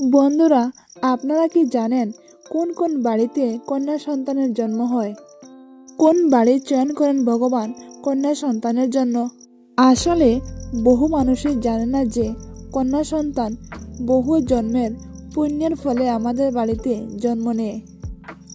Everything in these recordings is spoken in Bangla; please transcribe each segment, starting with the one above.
বন্ধুরা, আপনারা কি জানেন কোন কোন বাড়িতে কন্যা সন্তানের জন্ম হয়? কোন বাড়ির চয়ন করেন ভগবান কন্যা সন্তানের জন্য? আসলে বহু মানুষই জানে না যে কন্যা সন্তান বহু জন্মের পুণ্যের ফলে আমাদের বাড়িতে জন্ম নেয়।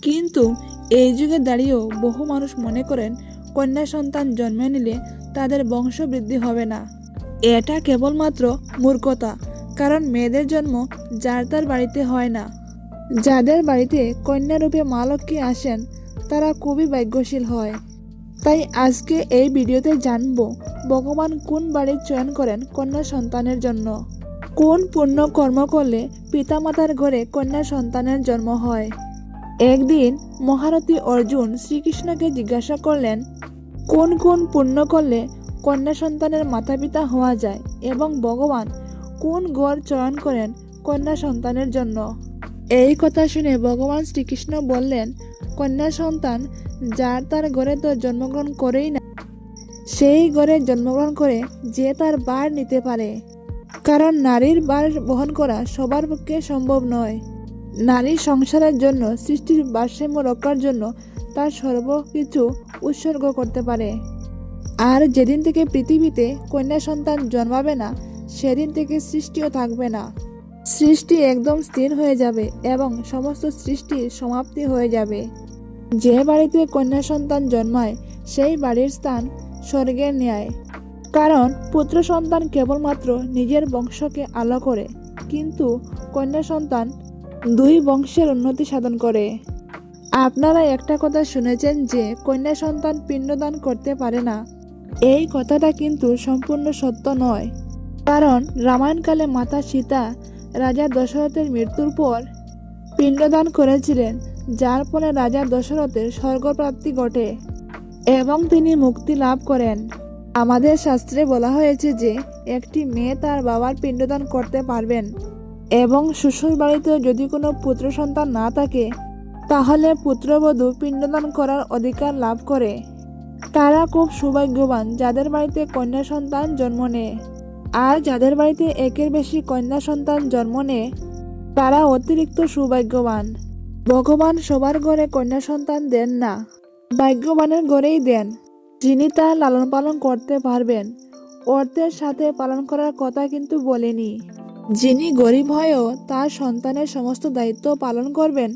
কিন্তু এই যুগে দাঁড়িয়েও বহু মানুষ মনে করেন কন্যা সন্তান জন্মে নিলে তাদের বংশবৃদ্ধি হবে না। এটা কেবলমাত্র মূর্খতা। কারণ মেয়েদের জন্ম যার তার বাড়িতে হয় না। যাদের বাড়িতে কন্যারূপে মা লক্ষ্মী আসেন, তারা খুবই ভাগ্যশীল হয়। তাই আজকে এই ভিডিওতে জানব ভগবান কোন বাড়ির চয়ন করেন কন্যা সন্তানের জন্য। কোন পুণ্য কর্ম করলে পিতামাতার ঘরে কন্যা সন্তানের জন্ম হয়? একদিন মহারথী অর্জুন শ্রীকৃষ্ণকে জিজ্ঞাসা করলেন, কোন কোন পুণ্য করলে কন্যা সন্তানের মাতা পিতা হওয়া যায় এবং ভগবান কোন গড় চয়ন করেন কন্যা সন্তানের জন্য? এই কথা শুনে ভগবান শ্রীকৃষ্ণ বললেন, কন্যা সন্তান, যার তার ঘরে তো জন্মগ্রহণ করেই না, সেই ঘরে জন্মগ্রহণ করে যে তার বার নিতে পারে। কারণ নারীর বার বহন করা সবার পক্ষে সম্ভব নয়। নারী সংসারের জন্য, সৃষ্টির ভারসাম্য রক্ষার জন্য তার সর্বকিছু উৎসর্গ করতে পারে। আর যেদিন থেকে পৃথিবীতে কন্যা সন্তান জন্মাবে না সেদিন থেকে সৃষ্টিও থাকবে না। সৃষ্টি একদম স্থির হয়ে যাবে এবং সমস্ত সৃষ্টির সমাপ্তি হয়ে যাবে। যে বাড়িতে কন্যা সন্তান জন্মায়, সেই বাড়ির স্থান স্বর্গের ন্যায়। কারণ পুত্র সন্তান কেবলমাত্র নিজের বংশকে আলো করে, কিন্তু কন্যা সন্তান দুই বংশের উন্নতি সাধন করে। আপনারা একটা কথা শুনেছেন যে, কন্যা সন্তান পিণ্ডদান করতে পারে না। এই কথাটা কিন্তু সম্পূর্ণ সত্য নয়। কারণ রামায়ণকালে মাতা সীতা রাজা দশরথের মৃত্যুর পর পিণ্ডদান করেছিলেন, যার ফলে রাজা দশরথের স্বর্গপ্রাপ্তি ঘটে এবং তিনি মুক্তি লাভ করেন। আমাদের শাস্ত্রে বলা হয়েছে যে, একটি মেয়ে তার বাবার পিণ্ডদান করতে পারবেন এবং শ্বশুর বাড়িতে যদি কোনো পুত্র সন্তান না থাকে, তাহলে পুত্রবধূ পিণ্ডদান করার অধিকার লাভ করে। তারা খুব সৌভাগ্যবান যাদের বাড়িতে কন্যা সন্তান জন্ম নেয়। আর যাদের বাড়িতে একের বেশি কন্যা সন্তান জন্ম নেয়, তারা অতিরিক্ত সৌভাগ্যবান। ভগবান সবার ঘরে কন্যা সন্তান দেন না, ভাগ্যবানের ঘরেই দেন। যিনি তা লালন পালন করতে পারবেন, অর্থের সাথে পালন করার কথা কিন্তু বলেনি। যিনি গরিব হয়েও তার সন্তানের সমস্ত দায়িত্ব পালন করবেন,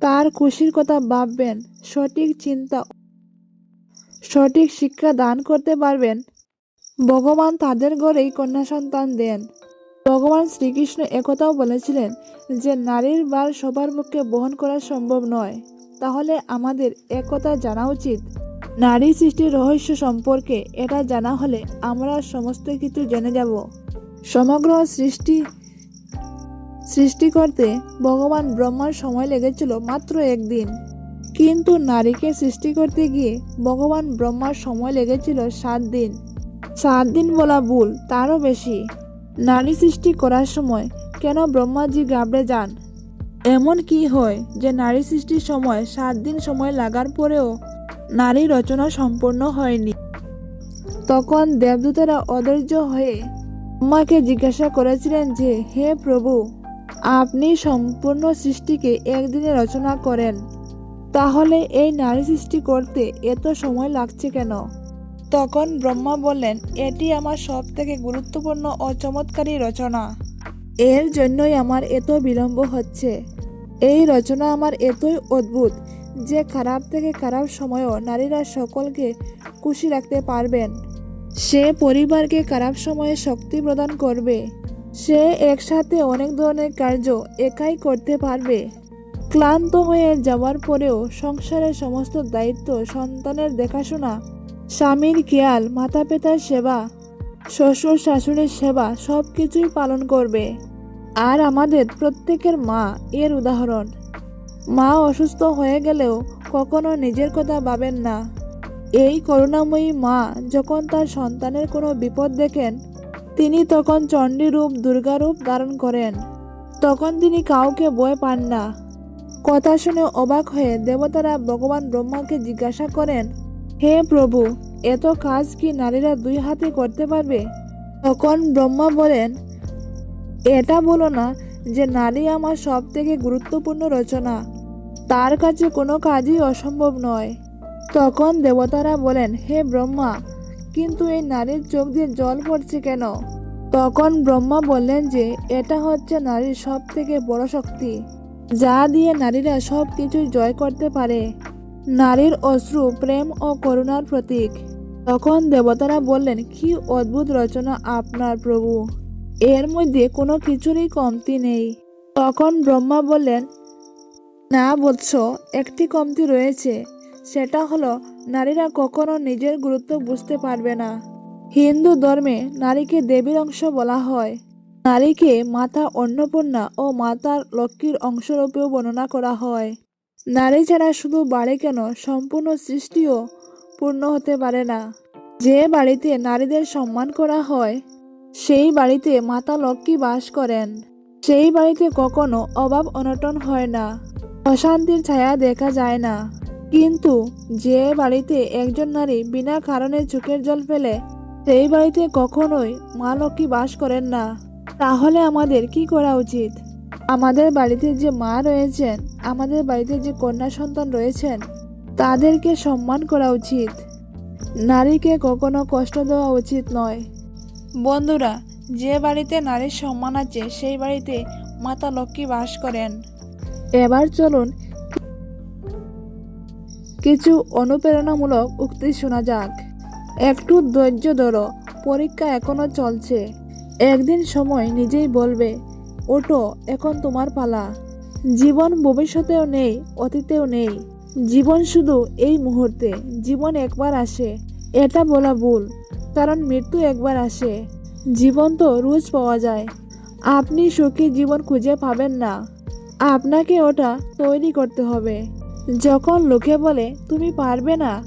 তার খুশির কথা ভাববেন, সঠিক চিন্তা, সঠিক শিক্ষা দান করতে পারবেন ভগবান তাদের ঘরেই কন্যা সন্তান দেন। ভগবান শ্রীকৃষ্ণ একথাও বলেছিলেন যে, নারীর বার সবার পক্ষে বহন করা সম্ভব নয়। তাহলে আমাদের একথা জানা উচিত। নারী সৃষ্টির রহস্য সম্পর্কে এটা জানা হলে আমরা সমস্ত কিছু জেনে যাব। সমগ্র সৃষ্টি সৃষ্টি করতে ভগবান ব্রহ্মার সময় লেগেছিল মাত্র একদিন। কিন্তু নারীকে সৃষ্টি করতে গিয়ে ভগবান ব্রহ্মার সময় লেগেছিল সাত দিন। সাত দিন বলা ভুল, তারও বেশি। নারী সৃষ্টি করার সময় কেন ব্রহ্মাজি গাবড়ে যান? এমন কি হয় যে নারী সৃষ্টির সময় সাত দিন সময় লাগার পরেও নারী রচনা সম্পূর্ণ হয়নি? তখন দেবদূতেরা অধৈর্য হয়ে ব্রহ্মাকে জিজ্ঞাসা করেছিলেন যে, হে প্রভু, আপনি সম্পূর্ণ সৃষ্টিকে একদিনে রচনা করেন। তাহলে এই নারী সৃষ্টি করতে এত সময় লাগছে কেন? তখন ব্রহ্মা বললেন, এটি আমার সব থেকে গুরুত্বপূর্ণ ও চমৎকারী রচনা। এর জন্যই আমার এত বিলম্ব হচ্ছে। এই রচনা আমার এতই অদ্ভুত যে খারাপ থেকে খারাপ সময়ও নারীরা সকলকে খুশি রাখতে পারবেন। সে পরিবারকে খারাপ সময়ে শক্তি প্রদান করবে। সে একসাথে অনেক ধরনের কার্য একাই করতে পারবে। ক্লান্ত হয়ে যাওয়ার পরেও সংসারের সমস্ত দায়িত্ব সন্তানের দেখাশোনা স্বামীর খেয়াল মাতা পিতার সেবা, শ্বশুর, শাশুড়ির সেবা সব কিছুই পালন করবে। আর আমাদের প্রত্যেকের মা এর উদাহরণ। মা অসুস্থ হয়ে গেলেও কখনো নিজের কথা ভাবেন না। এই করুণাময়ী মা যখন তার সন্তানের কোনো বিপদ দেখেন, তিনি তখন চণ্ডী রূপ দুর্গা ধারণ করেন। তখন তিনি কাউকে বয়ে পান না। কথা শুনে অবাক হয়ে দেবতারা ভগবান ব্রহ্মাকে জিজ্ঞাসা করেন হে প্রভু, এত কাজ কি নারীরা দুই হাতে করতে পারবে? তখন ব্রহ্মা বলেন, এটা বলো না যে নারী আমার সব থেকে গুরুত্বপূর্ণ রচনা। তার কাছে কোনো কাজই অসম্ভব নয়। তখন দেবতারা বলেন, হে ব্রহ্মা, কিন্তু এই নারীর চোখ দিয়ে জল পড়ছে কেন? তখন ব্রহ্মা বললেন যে, এটা হচ্ছে নারীর সব থেকে বড় শক্তি, যা দিয়ে নারীরা সব কিছুই জয় করতে পারে। নারীর অশ্রু, প্রেম ও করুণার প্রতীক। তখন দেবতারা বললেন, কি অদ্ভুত রচনা আপনার প্রভু। এর মধ্যে কোনো কিছুরই কমতি নেই। তখন ব্রহ্মা বললেন, না বৎস, একটি কমতি রয়েছে। সেটা হলো, নারীরা কখনো নিজের গুরুত্ব বুঝতে পারবে না। হিন্দু ধর্মে নারীকে দেবীর অংশ বলা হয়। নারীকে মাতা অন্নপূর্ণা ও মাতার লক্ষ্মীর অংশরূপেও বর্ণনা করা হয়। নারী ছাড়া শুধু বাড়ি কেন সম্পূর্ণ সৃষ্টিও পূর্ণ হতে পারে না। যে বাড়িতে নারীদের সম্মান করা হয়, সেই বাড়িতে মাতা লক্ষ্মী বাস করেন। সেই বাড়িতে কখনো অভাব অনটন হয় না, অশান্তির ছায়া দেখা যায় না। কিন্তু যে বাড়িতে একজন নারী বিনা কারণে চোখের জল ফেলে, সেই বাড়িতে কখনোই মা লক্ষ্মী বাস করেন না। তাহলে আমাদের কি করা উচিত? আমাদের বাড়িতে যে মা রয়েছেন আমাদের বাড়িতে যে কন্যা সন্তান রয়েছেন, তাদেরকে সম্মান করা উচিত। নারীকে কখনো কষ্ট দেওয়া উচিত নয়। বন্ধুরা, যে বাড়িতে নারীর সম্মান আছে, সেই বাড়িতে মাতা লক্ষ্মী বাস করেন। এবার চলুন কিছু অনুপ্রেরণামূলক উক্তি শোনা যাক। একটু ধৈর্য ধরো, পরীক্ষা এখনও চলছে। একদিন সময় নিজেই বলবে ওটো এখন তোমার পালা। জীবন ভবিষ্যতেও নেই, অতীতেও নেই। জীবন শুধু এই মুহূর্তে, জীবন একবার আসে, এটা বলা ভুল, কারণ মৃত্যু একবার আসে। জীবন তো রোজ পাওয়া যায়। আপনি সুখী জীবন খুঁজে পাবেন না। আপনাকে ওটা তৈরি করতে হবে। যখন লোকে বলে, তুমি পারবে না,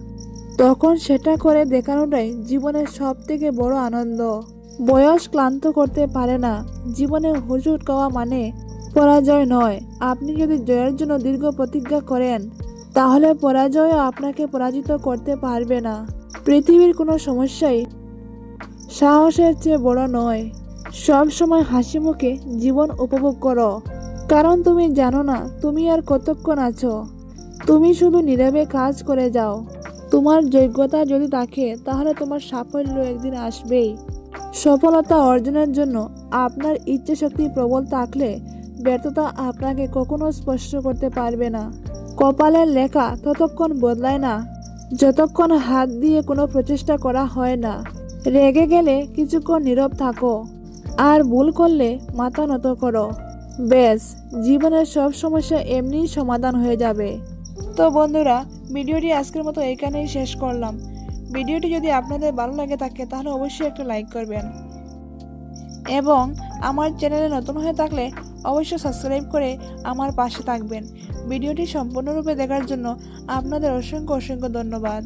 তখন সেটা করে দেখানোটাই জীবনের সব থেকে বড় আনন্দ। বয়স ক্লান্ত করতে পারে না। জীবনে হুজুট গাওয়া মানে পরাজয় নয়। আপনি যদি জয়ের জন্য দীর্ঘ প্রতিজ্ঞা করেন, তাহলে পরাজয়ও আপনাকে পরাজিত করতে পারবে না। পৃথিবীর কোনো সমস্যাই সাহসের চেয়ে বড় নয়। সব সময় হাসি মুখে জীবন উপভোগ করো। কারণ তুমি জানো না, তুমি আর কতক্ষণ আছো। তুমি শুধু নীরবে কাজ করে যাও। তোমার যোগ্যতা যদি থাকে, তাহলে তোমার সাফল্য একদিন আসবেই। সফলতা অর্জনের জন্য আপনার ইচ্ছে শক্তি প্রবল থাকলে ব্যর্থতা আপনাকে কখনো স্পর্শ করতে পারবে না। কপালের লেখা ততক্ষণ বদলায় না। যতক্ষণ হাত দিয়ে কোনো প্রচেষ্টা করা হয় না। রেগে গেলে কিছুক্ষণ নীরব থাকো। আর ভুল করলে মাথা নত করো। বেশ জীবনের সব সমস্যা এমনিই সমাধান হয়ে যাবে। তো বন্ধুরা, ভিডিওটি আজকের মতো এখানেই শেষ করলাম। ভিডিওটি যদি আপনাদের ভালো লাগে থাকে, তাহলে অবশ্যই একটা লাইক করবেন। এবং আমার চ্যানেলে নতুন হয়ে থাকলে অবশ্যই সাবস্ক্রাইব করে আমার পাশে থাকবেন। ভিডিওটি সম্পূর্ণরূপে দেখার জন্য আপনাদের অসংখ্য অসংখ্য ধন্যবাদ।